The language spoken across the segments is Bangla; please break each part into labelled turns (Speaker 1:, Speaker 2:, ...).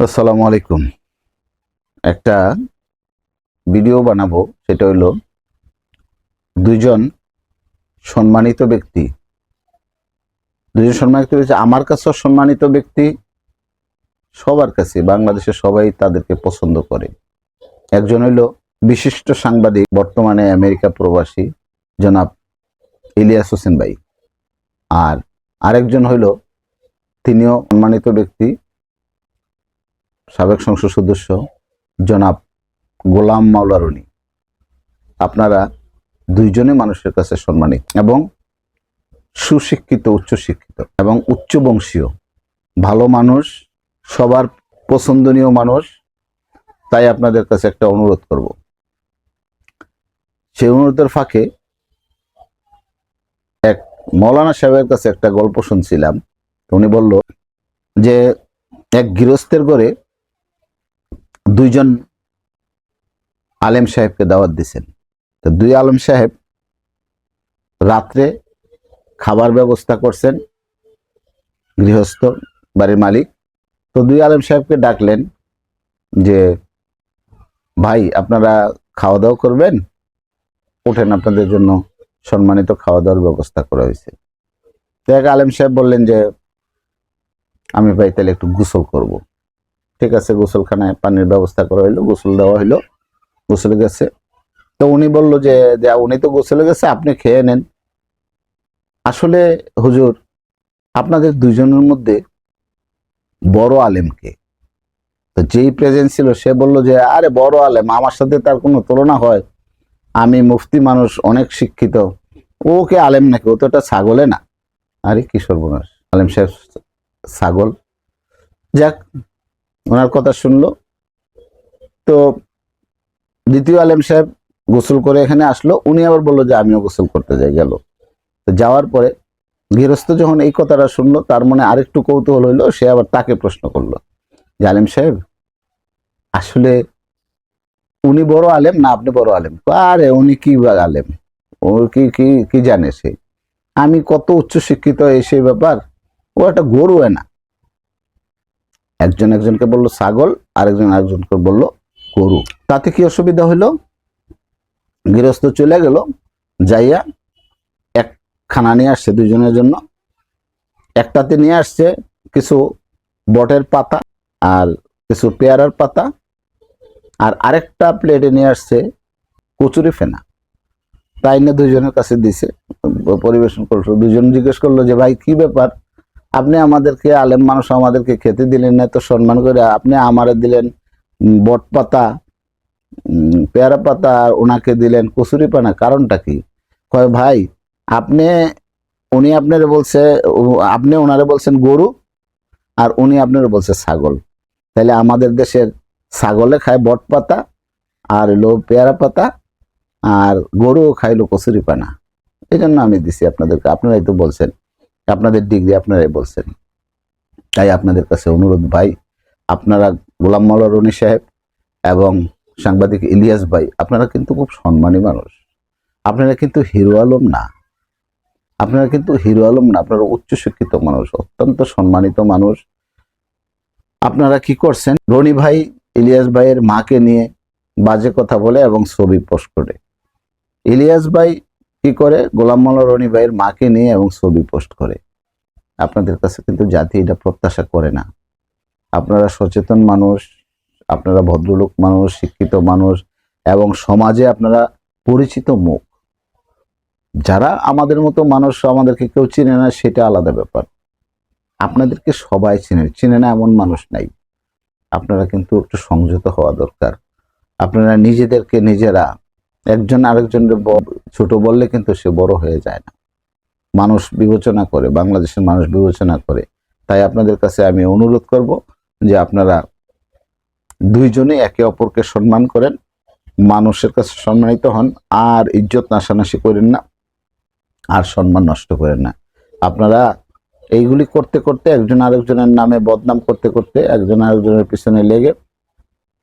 Speaker 1: আসসালামু আলাইকুম। একটা ভিডিও বানাবো, সেটা হলো দুইজন সম্মানিত ব্যক্তি। দুজন সম্মানিত ব্যক্তি আমার কাছেও সম্মানিত ব্যক্তি, সবার কাছে, বাংলাদেশে সবাই তাদেরকে পছন্দ করে। একজন হইল বিশিষ্ট সাংবাদিক, বর্তমানে আমেরিকা প্রবাসী, জনাব ইলিয়াস হোসেন ভাই। আর আরেকজন হইল তিনিও সম্মানিত ব্যক্তি সাবেক সংসদ সদস্য জনাব গোলাম মাওলারুনি আপনারা দুইজনে মানুষের কাছে সম্মানিত এবং সুশিক্ষিত, উচ্চশিক্ষিত এবং উচ্চবংশীয়। ভালো মানুষ, সবার পছন্দনীয় মানুষ, তাই আপনাদের কাছে একটা অনুরোধ করব। সেই অনুরোধের ফাঁকে এক মৌলানা সাহেবের কাছে একটা গল্প শুনছিলাম। উনি বলল যে, এক গৃহস্থের ঘরে দুইজন আলেম সাহেবকে দাওয়াত দিছেন। তো দুই আলেম সাহেব রাত্রে খাবার ব্যবস্থা করছেন, গৃহস্থ বাড়ির মালিক। তো দুই আলেম সাহেবকে ডাকলেন যে, ভাই, আপনারা খাওয়া দাওয়া করবেন? ওঠেন আপনাদের জন্য সম্মানিত খাওয়া দাওয়ার ব্যবস্থা করা হয়েছে। তো এক আলেম সাহেব বললেন যে, আমি ভাই, তাহলে একটু গোসল করব। ঠিক আছে, গোসলখানায় পানির ব্যবস্থা করা হইল, গোসল দেওয়া হইল, গোসলে গেছে। তো উনি বলল যে উনি তো গোসলে গেছে, আপনি খেয়ে নেন। আসলে হুজুর, আপনাদের দুইজনের মধ্যে বড় আলেমকে, তো যেই প্রেজেন্ট ছিল, সে বলল যে, আরে, বড় আলেম, আমার সাথে তার কোনো তুলনা হয়। আমি মুফতি মানুষ, অনেক শিক্ষিত। ওকে আলেম নাকি? ও তো একটা ছাগলে না? আরে কিশোর সর্বনাশ। আলেম সাহেব, ছাগল। যাক ওনার কথা শুনলো। তো দ্বিতীয় আলেম সাহেব গোসল করে এখানে আসলো। উনি আবার বলল যে, আমিও গোসল করতে যাই। গেল। তো যাওয়ার পরে গৃহস্থ যখন এই কথাটা শুনলো, তার মনে আরেকটু কৌতূহল হইল। সে আবার তাকে প্রশ্ন করল যে, আলেম সাহেব, আসলে উনি বড় আলেম না আপনি বড় আলেম? আরে, উনি কি আলেম? ও কি কি কি জানে সে? আমি কত উচ্চ শিক্ষিত এই সেই ব্যাপার। ও একটা গরু না। একজন একজনকে বলল ছাগল, আরেকজন আরেকজনকে বলল গরু। তাতে কি অসুবিধা হইল গৃহস্থ চলে গেল, যাইয়া এক খানা নিয়ে আসছে দুজনের জন্য। একটাতে নিয়ে আসছে কিছু বটের পাতা আর কিছু পেয়ারার পাতা আর আরেকটা প্লেটে নিয়ে আসছে কচুরি ফেনা। তাই না দুজনের কাছে দিছে, পরিবেশন করল। দুজন জিজ্ঞেস করল যে, ভাই, কি ব্যাপার? আপনি আমাদেরকে আলেম মানুষ, আমাদেরকে খেতে দিলেন না তো সম্মান করে আপনি আমারে দিলেন বট পাতা পেয়ারা পাতা, আর ওনাকে দিলেন কচুরি পানা, কারণটা কি? কয়, ভাই, আপনি, উনি আপনারে বলছে আপনি ওনারে বলছেন গরু, আর উনি আপনারে বলছে ছাগল। তাহলে আমাদের দেশের ছাগলে খায় বট পাতা, আর হলো পেয়ারা পাতা, আর গরুও খাইলো কচুরি পানা। এই জন্য আমি দিছি আপনাদেরকে, আপনারাই তো বলছেন। আপনাদের ডিগ্রি আপনারাই বলছেন। তাই আপনাদের কাছে অনুরোধ, ভাই, আপনারা গোলাম মাওলা রনি সাহেব এবং সাংবাদিক ইলিয়াস ভাই, আপনারা কিন্তু খুব সম্মানী মানুষ। আপনারা কিন্তু হিরো আলম না। আপনারা কিন্তু হিরো আলম না, আপনারা উচ্চশিক্ষিত মানুষ, অত্যন্ত সম্মানিত মানুষ। আপনারা কি করছেন? রনি ভাই, ইলিয়াস ভাইয়ের মাকে নিয়ে বাজে কথা বলে এবং ছবি পোস্ট করে। ইলিয়াস ভাই কি করে? গোলাম মাল্লা রনি ভাইয়ের মাকে নিয়ে এবং ছবি পোস্ট করে। আপনাদের কাছে কিন্তু জাতি এটা প্রত্যাশা করে না। আপনারা সচেতন মানুষ, আপনারা ভদ্রলোক মানুষ, শিক্ষিত মানুষ, এবং সমাজে আপনারা পরিচিত মুখ। যারা আমাদের মতো মানুষ, আমাদেরকে কেউ চিনে না, সেটা আলাদা ব্যাপার। আপনাদেরকে সবাই চিনে চিনে না এমন মানুষ নাই। আপনারা কিন্তু একটু সংযত হওয়া দরকার। আপনারা নিজেদেরকে নিজেরা একজন আরেকজনের ছোট বললে কিন্তু সে বড় হয়ে যায় না। মানুষ বিবেচনা করে, বাংলাদেশের মানুষ বিবেচনা করে। তাই আপনাদের কাছে আমি অনুরোধ করব যে আপনারা দুইজনে একে অপরকে সম্মান করেন, মানুষের কাছে সম্মানিত হন, আর ইজ্জত নাশানাশি করেন না, আর সম্মান নষ্ট করেন না। আপনারা এইগুলি করতে করতে একজন আরেকজনের নামে বদনাম করতে করতে একজন আরেকজনের পিছনে লেগে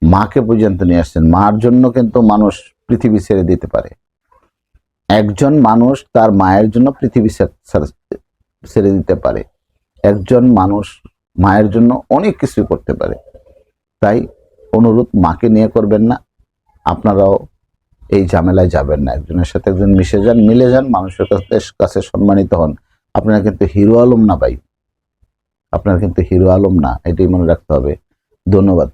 Speaker 1: মাকে পর্যন্ত নিয়ে আসছেন। মার জন্য কিন্তু মানুষ পৃথিবী ছেড়ে দিতে পারে। একজন মানুষ তার মায়ের জন্য পৃথিবী ছেড়ে দিতে পারে। একজন মানুষ মায়ের জন্য অনেক কিছু করতে পারে। তাই অনুরোধ, মাকে নিয়ে করবেন না। আপনারাও এই ঝামেলায় যাবেন না। একজনের সাথে একজন মিশে যান, মিলে যান, মানুষের কাছে কাছে সম্মানিত হন। আপনারা কিন্তু হিরো আলম না ভাই। আপনারা কিন্তু হিরো আলম না, এটাই মনে রাখতে হবে। ধন্যবাদ।